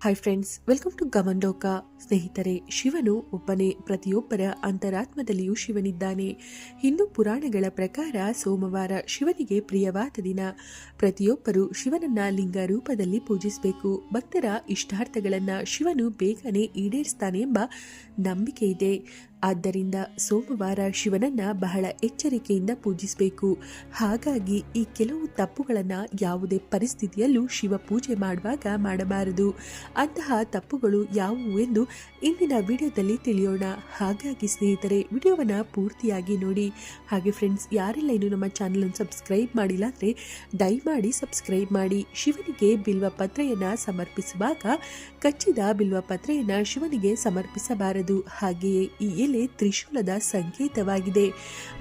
Hi friends welcome to ಗಮನ್ಲೋಕ ಸ್ನೇಹಿತರೆ, ಶಿವನು ಒಬ್ಬನೇ, ಪ್ರತಿಯೊಬ್ಬರ ಅಂತರಾತ್ಮದಲ್ಲಿಯೂ ಶಿವನಿದ್ದಾನೆ. ಹಿಂದೂ ಪುರಾಣಗಳ ಪ್ರಕಾರ ಸೋಮವಾರ ಶಿವನಿಗೆ ಪ್ರಿಯವಾದ ದಿನ. ಪ್ರತಿಯೊಬ್ಬರು ಶಿವನನ್ನ ಲಿಂಗ ರೂಪದಲ್ಲಿ ಪೂಜಿಸಬೇಕು. ಭಕ್ತರ ಇಷ್ಟಾರ್ಥಗಳನ್ನ ಶಿವನು ಬೇಗನೆ ಈಡೇರಿಸ್ತಾನೆ ಎಂಬ ನಂಬಿಕೆ ಇದೆ. ಆದ್ದರಿಂದ ಸೋಮವಾರ ಶಿವನನ್ನ ಬಹಳ ಎಚ್ಚರಿಕೆಯಿಂದ ಪೂಜಿಸಬೇಕು. ಹಾಗಾಗಿ ಈ ಕೆಲವು ತಪ್ಪುಗಳನ್ನು ಯಾವುದೇ ಪರಿಸ್ಥಿತಿಯಲ್ಲೂ ಶಿವ ಪೂಜೆ ಮಾಡುವಾಗ ಮಾಡಬಾರದು. ಅಂತಹ ತಪ್ಪುಗಳು ಯಾವುವು ಎಂದು ಇಂದಿನ ವಿಡಿಯೋದಲ್ಲಿ ತಿಳಿಯೋಣ. ಹಾಗಾಗಿ ಸ್ನೇಹಿತರೆ, ವಿಡಿಯೋವನ್ನು ಪೂರ್ತಿಯಾಗಿ ನೋಡಿ. ಹಾಗೆ ಫ್ರೆಂಡ್ಸ್ ಯಾರೆಲ್ಲ ಇನ್ನು ನಮ್ಮ ಚಾನಲನ್ನು ಸಬ್ಸ್ಕ್ರೈಬ್ ಮಾಡಿಲ್ಲ ಅಂದರೆ ದಯಮಾಡಿ ಸಬ್ಸ್ಕ್ರೈಬ್ ಮಾಡಿ. ಶಿವನಿಗೆ ಬಿಲ್ವ ಪತ್ರೆಯನ್ನು ಸಮರ್ಪಿಸುವಾಗ ಕಚ್ಚಿದ ಬಿಲ್ವ ಪತ್ರೆಯನ್ನು ಶಿವನಿಗೆ ಸಮರ್ಪಿಸಬಾರದು. ಹಾಗೆಯೇ ಈ ಎಲೆ ತ್ರಿಶೂಲದ ಸಂಕೇತವಾಗಿದೆ.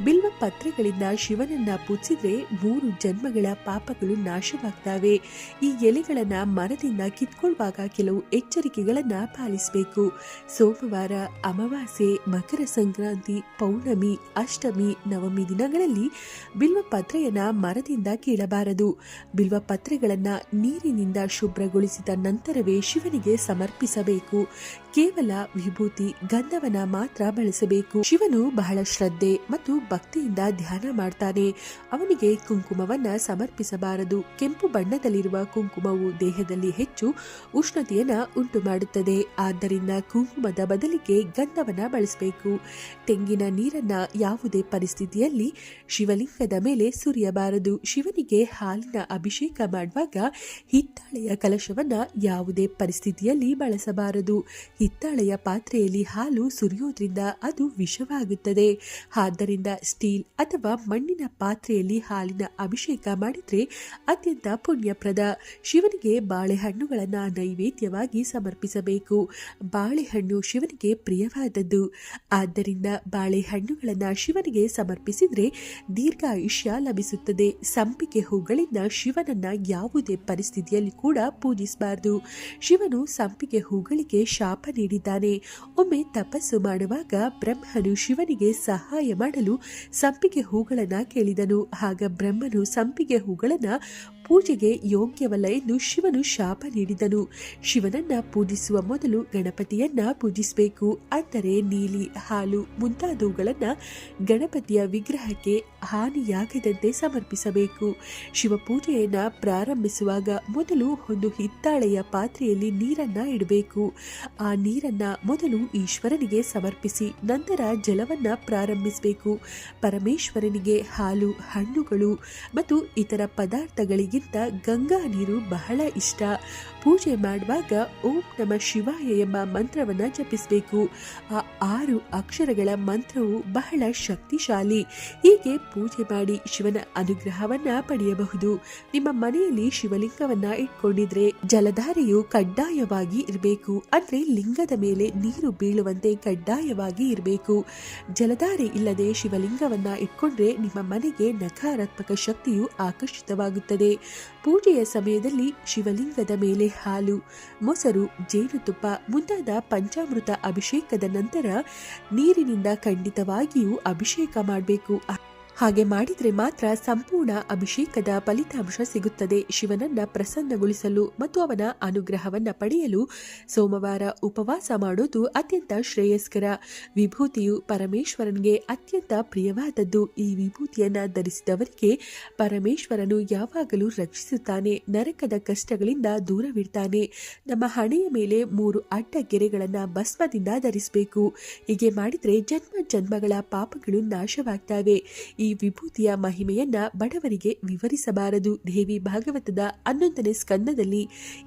ಬಿಲ್ವ ಪತ್ರೆಗಳಿಂದ ಶಿವನನ್ನ ಪೂಜಿಸಿದ್ರೆ ಮೂರು ಜನ್ಮಗಳ ಪಾಪಗಳು ನಾಶವಾಗ್ತವೆ. ಈ ಎಲೆಗಳನ್ನ ಮರದಿಂದ ಕಿತ್ಕೊಳ್ಳುವಾಗ ಕೆಲವು ಎಚ್ಚರಿಕೆಗಳನ್ನ ಪಾಲಿಸಬೇಕು. ಸೋಮವಾರ ಅಮಾವಾಸ್ಯೆ, ಮಕರ ಸಂಕ್ರಾಂತಿ, ಪೌರ್ಣಮಿ, ಅಷ್ಟಮಿ, ನವಮಿ ದಿನಗಳಲ್ಲಿ ಬಿಲ್ವ ಪತ್ರೆಯನ್ನ ಮರದಿಂದ ಕೀಳಬಾರದು. ಬಿಲ್ವ ಪತ್ರೆಗಳನ್ನ ನೀರಿನಿಂದ ಶುಭ್ರಗೊಳಿಸಿದ ನಂತರವೇ ಶಿವನಿಗೆ ಸಮರ್ಪಿಸಬೇಕು. ಕೇವಲ ವಿಭೂತಿ ಗಂಧವನ ಮಾತ್ರ ಬಳಸಬೇಕು. ಶಿವನು ಬಹಳ ಶ್ರದ್ಧೆ ಮತ್ತು ಭಕ್ತಿಯಿಂದ ಧ್ಯಾನ ಮಾಡ್ತಾನೆ. ಅವನಿಗೆ ಕುಂಕುಮವನ್ನ ಸಮರ್ಪಿಸಬಾರದು. ಕೆಂಪು ಬಣ್ಣದಲ್ಲಿರುವ ಕುಂಕುಮವು ದೇಹದಲ್ಲಿ ಹೆಚ್ಚು ಉಷ್ಣತೆಯನ್ನ ಉಂಟು ಮಾಡುತ್ತದೆ ಆದ್ದರಿಂದ ಕುಂಕುಮದ ಬದಲಿಗೆ ಗಂಧವನ್ನ ಬಳಸಬೇಕು. ತೆಂಗಿನ ನೀರನ್ನ ಯಾವುದೇ ಪರಿಸ್ಥಿತಿಯಲ್ಲಿ ಶಿವಲಿಂಗದ ಮೇಲೆ ಸುರಿಯಬಾರದು. ಶಿವನಿಗೆ ಹಾಲಿನ ಅಭಿಷೇಕ ಮಾಡುವಾಗ ಹಿತ್ತಾಳೆಯ ಕಲಶವನ್ನ ಯಾವುದೇ ಪರಿಸ್ಥಿತಿಯಲ್ಲಿ ಬಳಸಬಾರದು. ಹಿತ್ತಾಳೆಯ ಪಾತ್ರೆಯಲ್ಲಿ ಹಾಲು ಸುರಿಯೋದ್ರಿಂದ ಅದು ವಿಷವಾಗುತ್ತದೆ. ಆದ್ದರಿಂದ ಸ್ಟೀಲ್ ಅಥವಾ ಮಣ್ಣಿನ ಪಾತ್ರೆಯಲ್ಲಿ ಹಾಲಿನ ಅಭಿಷೇಕ ಮಾಡಿದರೆ ಅತ್ಯಂತ ಪುಣ್ಯಪ್ರದ. ಶಿವನಿಗೆ ಬಾಳೆಹಣ್ಣುಗಳನ್ನು ನೈವೇದ್ಯವಾಗಿ ಸಮರ್ಪಿಸಬೇಕು. ಬಾಳೆಹಣ್ಣು ಶಿವನಿಗೆ ಪ್ರಿಯವಾದದ್ದು. ಆದ್ದರಿಂದ ಬಾಳೆಹಣ್ಣುಗಳನ್ನು ಶಿವನಿಗೆ ಸಮರ್ಪಿಸಿದರೆ ದೀರ್ಘಾಯುಷ್ಯ ಲಭಿಸುತ್ತದೆ. ಸಂಪಿಗೆ ಹೂಗಳಿಂದ ಶಿವನನ್ನ ಯಾವುದೇ ಪರಿಸ್ಥಿತಿಯಲ್ಲಿ ಕೂಡ ಪೂಜಿಸಬಾರದು. ಶಿವನು ಸಂಪಿಗೆ ಹೂಗಳಿಗೆ ಶಾಪ ನೀಡಿದ್ದಾನೆ. ಒಮ್ಮೆ ತಪಸ್ಸು ಮಾಡುವಾಗ ಬ್ರಹ್ಮನು ಶಿವನಿಗೆ ಸಹಾಯ ಮಾಡಲು ಸಂಪಿಗೆ ಹೂಗಳನ್ನ ಕೇಳಿದನು. ಆಗ ಬ್ರಹ್ಮನು ಸಂಪಿಗೆ ಹೂಗಳನ್ನ ಪೂಜೆಗೆ ಯೋಗ್ಯವಲ್ಲ ಎಂದು ಶಿವನು ಶಾಪ ನೀಡಿದನು. ಶಿವನನ್ನ ಪೂಜಿಸುವ ಮೊದಲು ಗಣಪತಿಯನ್ನ ಪೂಜಿಸಬೇಕು. ಅಂದರೆ ನೀಲಿ, ಹಾಲು ಮುಂತಾದವುಗಳನ್ನ ಗಣಪತಿಯ ವಿಗ್ರಹಕ್ಕೆ ಹಾನಿಯಾಗದಂತೆ ಸಮರ್ಪಿಸಬೇಕು. ಶಿವ ಪೂಜೆಯನ್ನ ಪ್ರಾರಂಭಿಸುವಾಗ ಮೊದಲು ಒಂದು ಹಿತ್ತಾಳೆಯ ಪಾತ್ರೆಯಲ್ಲಿ ನೀರನ್ನ ಇಡಬೇಕು. ಆ ನೀರನ್ನ ಮೊದಲು ಈಶ್ವರನಿಗೆ ಸಮರ್ಪಿಸಿ ನಂತರ ಜಲವನ್ನ ಪ್ರಾರಂಭಿಸಬೇಕು. ಪರಮೇಶ್ವರನಿಗೆ ಹಾಲು, ಹಣ್ಣುಗಳು ಮತ್ತು ಇತರ ಪದಾರ್ಥಗಳಿಗಿಂತ ಗಂಗಾ ನೀರು ಬಹಳ ಇಷ್ಟ. ಪೂಜೆ ಮಾಡುವಾಗ ಓಂ ನಮ ಶಿವಾಯ ಎಂಬ ಮಂತ್ರವನ್ನ ಜಪಿಸಬೇಕು. ಆ ಆರು ಅಕ್ಷರಗಳ ಮಂತ್ರವು ಬಹಳ ಶಕ್ತಿಶಾಲಿ. ಹೀಗೆ ಪೂಜೆ ಮಾಡಿ ಶಿವನ ಅನುಗ್ರಹವನ್ನ ಪಡೆಯಬಹುದು. ನಿಮ್ಮ ಮನೆಯಲ್ಲಿ ಶಿವಲಿಂಗವನ್ನ ಇಟ್ಕೊಂಡಿದ್ರೆ ಜಲಧಾರೆಯು ಕಡ್ಡಾಯವಾಗಿ ಇರಬೇಕು. ಅಂದ್ರೆ ಲಿಂಗದ ಮೇಲೆ ನೀರು ಬೀಳುವಂತೆ ಕಡ್ಡಾಯವಾಗಿ ಇರಬೇಕು. ಜಲಧಾರೆ ಇಲ್ಲದೆ ಶಿವಲಿಂಗವನ್ನ ಇಟ್ಕೊಂಡ್ರೆ ನಿಮ್ಮ ಮನೆಗೆ ನಕಾರಾತ್ಮಕ ಶಕ್ತಿಯು ಆಕರ್ಷಿತವಾಗುತ್ತದೆ. ಪೂಜೆಯ ಸಮಯದಲ್ಲಿ ಶಿವಲಿಂಗದ ಮೇಲೆ ಹಾಲು, ಮೊಸರು, ಜೇನುತುಪ್ಪ ಮುಂತಾದ ಪಂಚಾಮೃತ ಅಭಿಷೇಕದ ನಂತರ ನೀರಿನಿಂದ ಖಂಡಿತವಾಗಿಯೂ ಅಭಿಷೇಕ ಮಾಡಬೇಕು. ಹಾಗೆ ಮಾಡಿದರೆ ಮಾತ್ರ ಸಂಪೂರ್ಣ ಅಭಿಷೇಕದ ಫಲಿತಾಂಶ ಸಿಗುತ್ತದೆ. ಶಿವನನ್ನ ಪ್ರಸನ್ನಗೊಳಿಸಲು ಮತ್ತು ಅವನ ಅನುಗ್ರಹವನ್ನ ಪಡೆಯಲು ಸೋಮವಾರ ಉಪವಾಸ ಮಾಡೋದು ಅತ್ಯಂತ ಶ್ರೇಯಸ್ಕರ. ವಿಭೂತಿಯು ಪರಮೇಶ್ವರನಿಗೆ ಅತ್ಯಂತ ಪ್ರಿಯವಾದದ್ದು. ಈ ವಿಭೂತಿಯನ್ನ ಧರಿಸಿದವರಿಗೆ ಪರಮೇಶ್ವರನು ಯಾವಾಗಲೂ ರಕ್ಷಿಸುತ್ತಾನೆ. ನರಕದ ಕಷ್ಟಗಳಿಂದ ದೂರವಿಡ್ತಾನೆ ನಮ್ಮ ಹಣೆಯ ಮೇಲೆ ಮೂರು ಅಡ್ಡ ಗೆರೆಗಳನ್ನು ಭಸ್ಮದಿಂದ ಧರಿಸಬೇಕು. ಹೀಗೆ ಮಾಡಿದರೆ ಜನ್ಮ ಜನ್ಮಗಳ ಪಾಪಗಳು ನಾಶವಾಗ್ತವೆ. ಈ ವಿಭೂತಿಯ ಮಹಿಮೆಯನ್ನ ಬಡವರಿಗೆ ವಿವರಿಸಬಾರದು. ದೇವಿ ಭಾಗವತದ ಹನ್ನೊಂದನೇ ಸ್ಕಂದದಲ್ಲಿ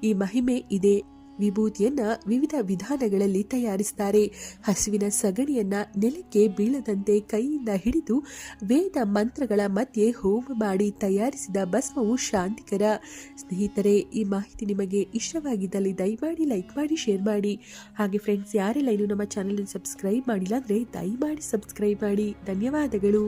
ಈ ಮಹಿಮೆ ಇದೆ. ವಿಭೂತಿಯನ್ನ ವಿವಿಧ ವಿಧಾನಗಳಲ್ಲಿ ತಯಾರಿಸ್ತಾರೆ. ಹಸುವಿನ ಸಗಣಿಯನ್ನ ನೆಲಕ್ಕೆ ಬೀಳದಂತೆ ಕೈಯಿಂದ ಹಿಡಿದು ವೇದ ಮಂತ್ರಗಳ ಮಧ್ಯೆ ಹೋಮ ಮಾಡಿ ತಯಾರಿಸಿದ ಭಸ್ಮವು ಶಾಂತಿಕರ. ಸ್ನೇಹಿತರೆ, ಈ ಮಾಹಿತಿ ನಿಮಗೆ ಇಷ್ಟವಾಗಿದ್ದಲ್ಲಿ ದಯಮಾಡಿ ಲೈಕ್ ಮಾಡಿ, ಶೇರ್ ಮಾಡಿ. ಹಾಗೆ ಫ್ರೆಂಡ್ಸ್ ಯಾರೆಲ್ಲ ಇನ್ನು ನಮ್ಮ ಚಾನಲ್ ಸಬ್ಸ್ಕ್ರೈಬ್ ಮಾಡಿಲ್ಲ ಅಂದರೆ ದಯಮಾಡಿ ಸಬ್ಸ್ಕ್ರೈಬ್ ಮಾಡಿ. ಧನ್ಯವಾದಗಳು.